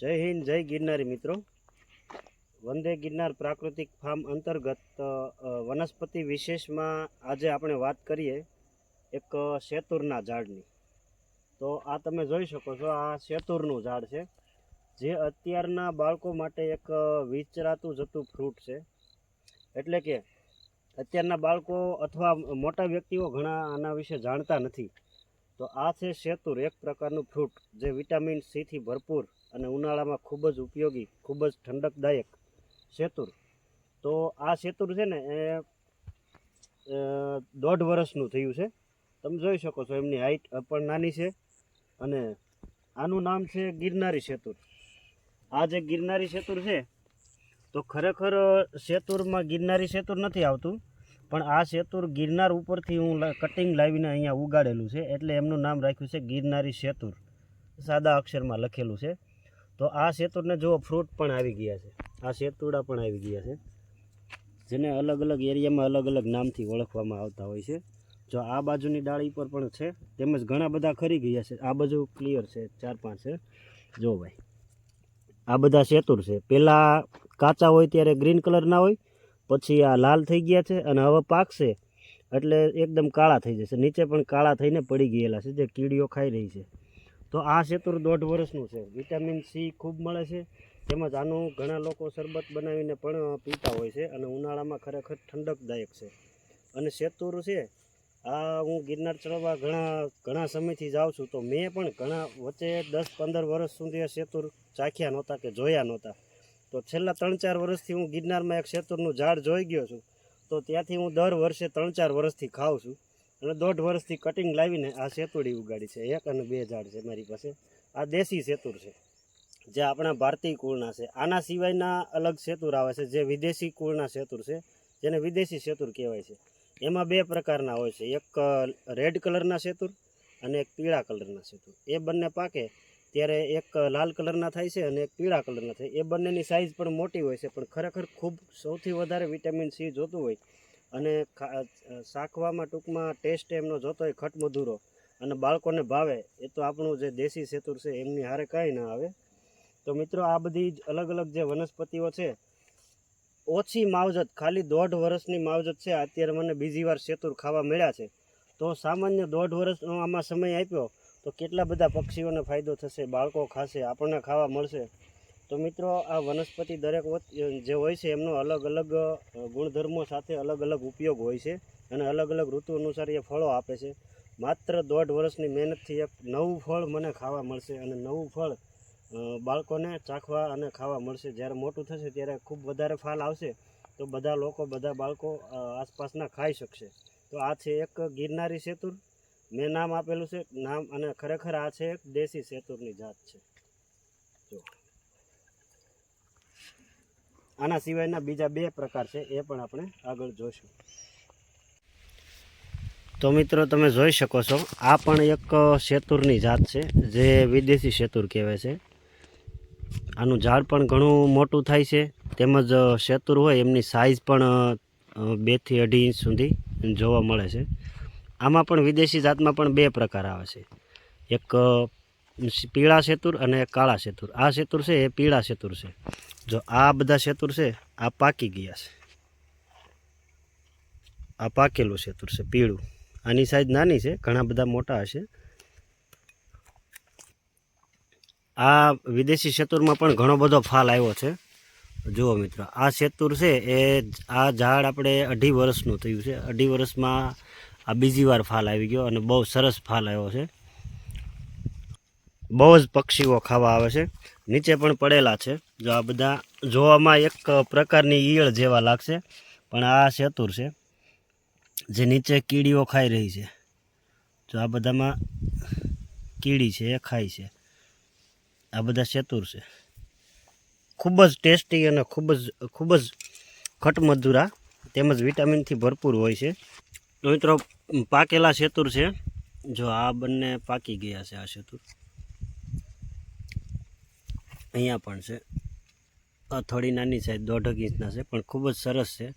જય હિન્દ, જય ગિરનારી મિત્રો. વંદે ગિરનાર પ્રાકૃતિક ફાર્મ અંતર્ગત વનસ્પતિ વિશેષમાં આજે આપણે વાત કરીએ એક શેતુરના ઝાડની. તો આ તમે જોઈ શકો છો, આ શેતુરનું ઝાડ છે, જે અત્યારના બાળકો માટે એક વિચરાતું જતું ફ્રૂટ છે. એટલે કે અત્યારના બાળકો અથવા મોટા વ્યક્તિઓ ઘણા આના વિશે જાણતા નથી. તો આ છે શેતુર, એક પ્રકારનું ફ્રૂટ, જે વિટામિન સીથી ભરપૂર અને ઉનાળામાં ખૂબ જ ઉપયોગી, ખૂબ જ ઠંડકદાયક સેતુર. તો આ સેતુર છે ને, એ દોઢ વર્ષનું થયું છે. તમે જોઈ શકો છો એમની હાઈટ પણ નાની છે અને આનું નામ છે ગિરનારી સેતુર. આ જે ગિરનારી સેતુર છે, તો ખરેખર સેતુરમાં ગિરનારી સેતુર નથી આવતું, પણ આ સેતુર ગિરનાર ઉપરથી હું કટિંગ લાવીને અહીંયા ઉગાડેલું છે, એટલે એમનું નામ રાખ્યું છે ગિરનારી સેતુર. સાદા અક્ષરમાં લખેલું છે. તો આ શેતુરને જુઓ ફ્રૂટ પણ આવી ગયા છે. આ શેતુડા પણ આવી ગયા છે. જેને અલગ અલગ એરિયામાં અલગ અલગ નામથી ઓળખવામાં આવતા હોય છે. જો આ બાજુની ડાળી પર પણ છે, તેમજ ઘણા બધા ખરી ગયા છે. આ બાજુ ક્લિયર છે, ચાર પાંચ છે. જો ભાઈ, આ બધા શેતુર છે. પહેલાં કાચા હોય ત્યારે ગ્રીન કલરના હોય, પછી આ લાલ થઈ ગયા છે અને હવે પાકશે એટલે એકદમ કાળા થઈ જશે. નીચે પણ કાળા થઈને પડી ગયેલા છે, જે કીડીઓ ખાઈ રહી છે. તો આ શેતુર દોઢ વર્ષનું છે. વિટામિન સી ખૂબ મળે છે. તેમજ આનું ઘણા લોકો શરબત બનાવીને પણ પીતા હોય છે અને ઉનાળામાં ખરેખર ઠંડકદાયક છે. અને શેતુર છે, આ હું ગિરનાર ચડવા ઘણા ઘણા સમયથી જાઉં છું તો મેં પણ ઘણા વચ્ચે દસ પંદર વર્ષ સુધી આ સેતુર ચાખ્યા નહોતા કે જોયા નહોતા. તો છેલ્લા ત્રણ ચાર વર્ષથી હું ગિરનારમાં એક સેતુરનું ઝાડ જોઈ ગયો છું. તો ત્યાંથી હું દર વર્ષે ત્રણ ચાર વર્ષથી ખાઉં છું. અને દોઢ વર્ષથી કટિંગ લાવીને આ સેતુડી ઉગાડી છે. એક અને બે ઝાડ છે મારી પાસે. આ દેશી સેતુર છે, જે આપણા ભારતીય કુળના છે. આના સિવાયના અલગ સેતુર આવે છે, જે વિદેશી કુળના સેતુર છે, જેને વિદેશી સેતુર કહેવાય છે. એમાં બે પ્રકારના હોય છે. એક રેડ કલરના સેતુર અને એક પીળા કલરના સેતુર. એ બંને પાકે ત્યારે એક લાલ કલરના થાય છે અને એક પીળા કલરના થાય. એ બંનેની સાઇઝ પણ મોટી હોય છે, પણ ખરેખર ખૂબ સૌથી વધારે વિટામિન સી જોતું હોય અને શાકવામાં ટૂંકમાં ટેસ્ટ એમનો જોતો હોય ખટમધુરો અને બાળકોને ભાવે, એ તો આપણું જે દેશી સેતુર છે એમની હારે કાંઈ ના આવે. તો મિત્રો, આ બધી અલગ અલગ જે વનસ્પતિઓ છે, ઓછી માવજત, ખાલી દોઢ વર્ષની માવજત છે, અત્યારે મને બીજી વાર સેતુર ખાવા મળ્યા છે. તો સામાન્ય દોઢ વર્ષનો આમાં સમય આપ્યો, તો કેટલા બધા પક્ષીઓને ફાયદો થશે, બાળકો ખાશે, આપણને ખાવા મળશે. તો મિત્રો, આ વનસ્પતિ દરેક જે હોય છે, એમનો અલગ અલગ ગુણધર્મો સાથે અલગ અલગ ઉપયોગ હોય છે અને અલગ અલગ ઋતુ અનુસાર એ ફળો આપે છે. માત્ર દોઢ વર્ષની મહેનતથી એક નવું ફળ મને ખાવા મળશે અને નવું ફળ બાળકોને ચાખવા અને ખાવા મળશે. જ્યારે મોટું થશે ત્યારે ખૂબ વધારે ફાલ આવશે તો બધા લોકો, બધા બાળકો આસપાસના ખાઈ શકશે. તો આ છે એક ગિરનારી સેતુર. મેં નામ આપેલું છે. નામ અને ખરેખર આ છે એક દેશી સેતુરની જાત છે. જો. આના સિવાયના બીજા બે પ્રકાર છે, એ પણ આપણે આગળ જોઈશું. તો મિત્રો, તમે જોઈ શકો છો, આ પણ એક શેતુરની જાત છે, જે વિદેશી શેતુર કહેવાય છે. આનું ઝાડ પણ ઘણું મોટું થાય છે, તેમજ શેતુર હોય એમની સાઇઝ પણ બેથી અઢી ઇંચ સુધી જોવા મળે છે. આમાં પણ વિદેશી જાતમાં પણ બે પ્રકાર આવે છે. એક પીળા શેતુર અને કાળા શેતુર. આ શેતુર છે, એ પીળા શેતુર છે. જો આ બધા શેતુર છે, આ પાકી ગયા છે. આ પાકેલું શેતુર છે, પીળું. આની સાઈઝ નાની છે, ઘણા બધા મોટા હશે. આ વિદેશી શેતુરમાં પણ ઘણો બધો ફાલ આવ્યો છે. જુઓ મિત્રો, આ શેતુર છે એ આ ઝાડ આપણે અઢી વર્ષનું થયું છે. અઢી વર્ષમાં આ બીજી વાર ફાલ આવી ગયો અને બહુ સરસ ફાલ આવ્યો છે. બહુ જ પક્ષીઓ ખાવા આવે છે. નીચે પણ પડેલા છે. જો આ બધા જોવામાં એક પ્રકારની ઈયળ જેવા લાગશે, પણ આ શેતુર છે, જે નીચે કીડીઓ ખાઈ રહી છે. જો આ બધામાં કીડી છે, એ ખાય છે. આ બધા શેતુર છે. ખૂબ જ ટેસ્ટી અને ખૂબ જ ખૂબ જ ખટમધુરા તેમજ વિટામિનથી ભરપૂર હોય છે. તો મિત્રો, પાકેલા શેતુર છે. જો આ બંને પાકી ગયા છે, આ શેતુર અહીંયા પણ છે. આ થોડી નાની સાઈઝ દોઢક ઇંચના છે, પણ ખૂબ જ સરસ છે.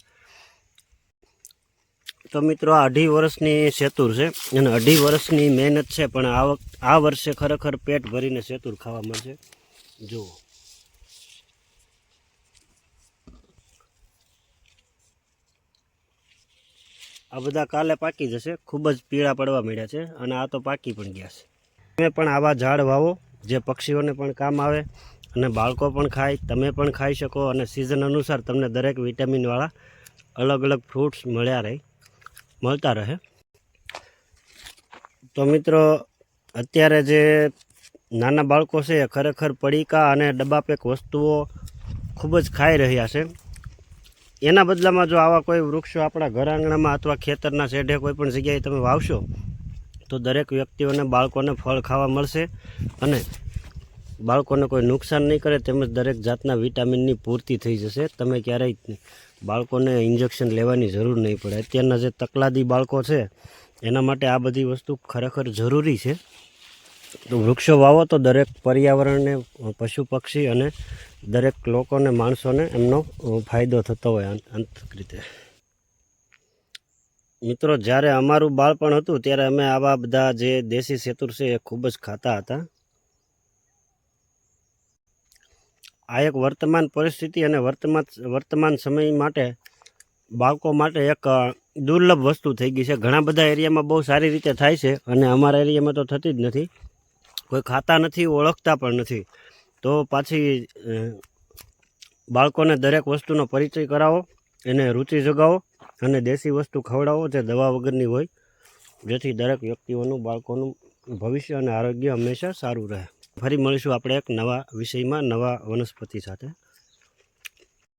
તો મિત્રો, આ અઢી વર્ષની સેતુર છે અને અઢી વર્ષની મહેનત છે, પણ આ આ વર્ષે ખરેખર પેટ ભરીને સેતુર ખાવા મળશે. જુઓ. આ બધા કાલે પાકી જશે, ખૂબ જ પીળા પડવા મળ્યા છે અને આ તો પાકી પણ ગયા છે. તમે પણ આવા ઝાડ વાવો, જે પક્ષીઓને પણ કામ આવે. અને બાળકો પણ ખાય, તમે પણ ખાઈ શકો અને સિઝન અનુસાર તમને દરેક વિટામિનવાળા અલગ અલગ ફ્રૂટ્સ મળ્યા રહે, મળતા રહે. તો મિત્રો, અત્યારે જે નાના બાળકો છે એ ખરેખર પડીકા અને ડબ્બા પેક વસ્તુઓ ખૂબ જ ખાઈ રહ્યા છે. એના બદલામાં જો આવા કોઈ વૃક્ષો આપણા ઘર આંગણામાં અથવા ખેતરના શેઢે કોઈ પણ જગ્યાએ તમે વાવશો, તો દરેક વ્યક્તિઓને બાળકોને ફળ ખાવા મળશે અને બાળકોને કોઈ નુકસાન નહીં કરે, તેમજ દરેક જાતના વિટામિનની પૂર્તિ થઈ જશે, તમે ક્યારેય બાળકોને ઇન્જેક્શન લેવાની જરૂર નહીં પડે. અત્યારના જે તકલાદી બાળકો છે, એના માટે આ બધી વસ્તુ ખરેખર જરૂરી છે. તો વૃક્ષો વાવો તો દરેક પર્યાવરણને, પશુ પક્ષી અને દરેક લોકોને, માણસોને એમનો ફાયદો થતો હોય આંત- આંતરિક રીતે. મિત્રો, જ્યારે અમારું બાળપણ હતું, ત્યારે અમે આવા બધા જે દેશી સેતુર છે, એ ખૂબ જ ખાતા હતા. આ એક વર્તમાન પરિસ્થિતિ અને વર્તમાન વર્તમાન સમય માટે બાળકો માટે એક દુર્લભ વસ્તુ થઈ ગઈ છે. ઘણા બધા એરિયામાં બહુ સારી રીતે થાય છે અને અમારા એરિયામાં તો થતી જ નથી. કોઈ ખાતા નથી, ઓળખતા પણ નથી. તો પાછી બાળકોને દરેક વસ્તુનો પરિચય કરાવો, એને રુચિ જગાવો અને દેશી વસ્તુ ખવડાવો જે દવા વગરની હોય, જેથી દરેક વ્યક્તિઓનું, બાળકોનું ભવિષ્ય અને આરોગ્ય હંમેશા સારું રહે. ફરી મળીશું આપણે એક નવા વિષયમાં નવા વનસ્પતિ સાથે.